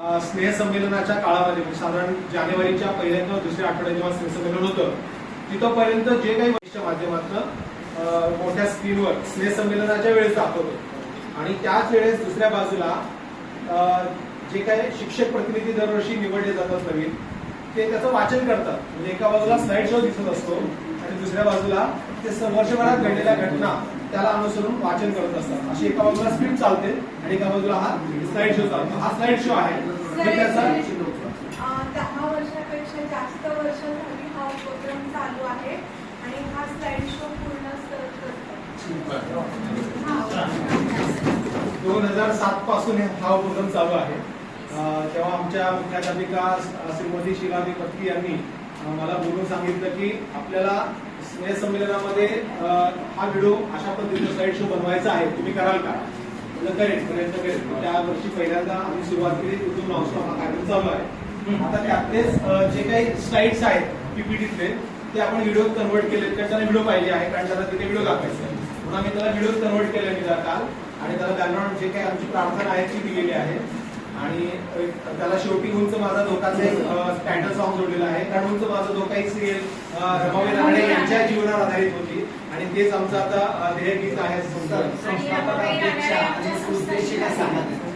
स्नेह स्नेहसंमेलनाच्या काळामध्ये म्हणजे साधारण जानेवारीच्या पहिल्या किंवा दुसऱ्या आठवड्यात जेव्हा स्नेहसंमेलन होतं तिथपर्यंत जे काही वरिष्ठ माध्यमातनं मोठ्या स्क्रीनवर स्नेहसंमेलनाच्या वेळेस दाखवतो. आणि त्याच वेळेस दुसऱ्या बाजूला जे काही शिक्षक प्रतिनिधी दरवर्षी निवडले जातात नवीन ते त्याचं वाचन करतात. म्हणजे एका बाजूला स्लाइड शो दिसत असतो. दुसऱ्या बाजूला ते वर्षभरात घडलेल्या घटना त्याला अनुसरून वाचन करत असतात. अशी एका बाजूला स्क्रिप्ट चालते आणि एका बाजूला हा स्लाइड शो चालतो. हा स्लाइड शो आहे मी त्याचा अं, दहा वर्षापेक्षा जास्त वर्ष झाली हा उपक्रम चालू आहे आणि हा स्लाइड शो पूर्ण सर दोन हजार सात पासून हे- उपक्रम चालू आहे. तेव्हा आमच्या मुख्याध्यापिका श्रीमती शिलादी पत्की यांनी मला बोलून सांगितलं की आपल्याला स्नेह संमेलनामध्ये हा व्हिडिओ अशा पद्धतीने स्लाइड शो बनवायचा आहे. तुम्ही कराल का? करेन प्रयत्न करेन. त्या वर्षी पहिल्यांदा आम्ही सुरुवात केली. तिथून नॉनस्टॉप हा कार्यक्रम चालू आहे. आता त्यातलेच जे काही स्लाइड्स आहेत पीपीटीतले ते आपण व्हिडिओ कन्वर्ट केले. कारण त्याला व्हिडिओ पाहिजे आहे कारण त्याला तिथे व्हिडिओ दाखवायचा आहे म्हणून आम्ही त्याला व्हिडिओ कन्वर्ट केले मी काल आणि त्याला बॅकग्राऊंड जे काही आमची प्रार्थना आहे ती दिलेली आहे. आणि एक त्याला शेवटी उंच माझा धोकाचे टायटल सॉन्ग जोडलेलं आहे. कारण उंच माझा धोका ही सिरियल रमाबाई राणे यांच्या जीवनावर आधारित होती. आणि तेच आमचं आता अ, ध्येय गीत आहे.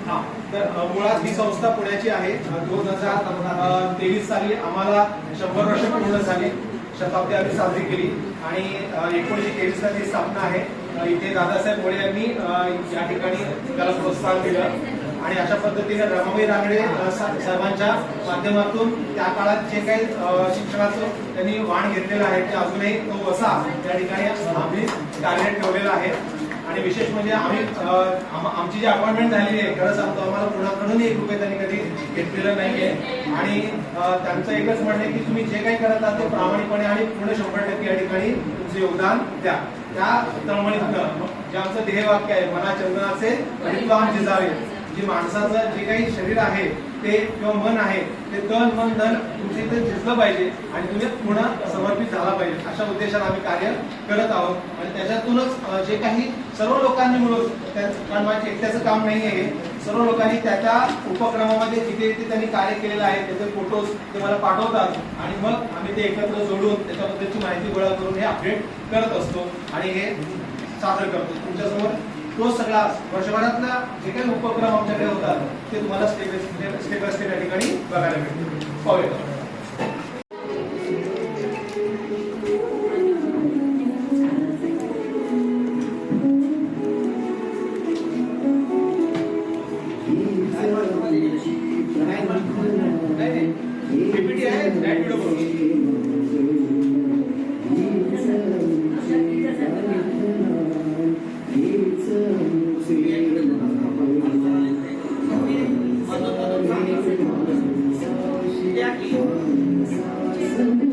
हा. तर मुळात ही संस्था पुण्याची आहे. दोन हजार तेवीस साली आम्हाला शंभर वर्ष पूर्ण झाली. शताब्दी आम्ही साजरी केली. आणि अ, एकोणीसशे तेवीस ला ती स्थापना आहे. इथे दादासाहेब मोळे यांनी या ठिकाणी त्याला प्रोत्साहन दिलं. आणि अशा पद्धतीने रमाबाई रांगडे साहेबांच्या माध्यमातून त्या काळात जे काही शिक्षणाचं त्यांनी वाण घेतलेलं आहे ते अजूनही तो वसा त्या ठिकाणी आम्ही कार्यरत ठेवलेला आहे. आणि विशेष म्हणजे आम्ही आमची जी अपॉइंटमेंट झालेली आहे खरं सांगतो आम्हाला कुणाकडून एक रुपये त्यांनी कधी घेतलेलं नाहीये. आणि त्यांचं एकच म्हणणं की तुम्ही जे काही करत आहात ते प्रामाणिकपणे आणि पूर्ण शंभर टक्के या ठिकाणी तुमचं योगदान द्या. त्या तळमळीतनं जे आमचं ध्येयवाक्य आहे मना चंदनाचे परित्वाम जिजावे. जे माणसाचं जे काही शरीर आहे ते किंवा मन आहे ते तन मन धन तुमच्या इथे झिजलं पाहिजे आणि तुम्ही पूर्ण समर्पित झाला पाहिजे. अशा उद्देशाने आम्ही कार्य करत आहोत. आणि त्याच्यातूनच जे काही सर्व लोकांनी मिळून त्या- कारण माझ्या एकट्याचं काम नाही आहे सर्व लोकांनी त्या त्या उपक्रमामध्ये जिथे जिथे त्यांनी कार्य केलेलं आहे त्याचे फोटोज ते मला पाठवतात. आणि मग आम्ही ते एकत्र जोडून त्याच्याबद्दलची माहिती गोळा करून हे अपडेट करत असतो. आणि हे सादर करतो. तुमच्यासमोर तो सगळा वर्षभरातला जे काही उपक्रम आमच्याकडे होतात ते तुम्हाला step step step by step या ठिकाणी बघायला मिळतील. पाहूया. Jackie.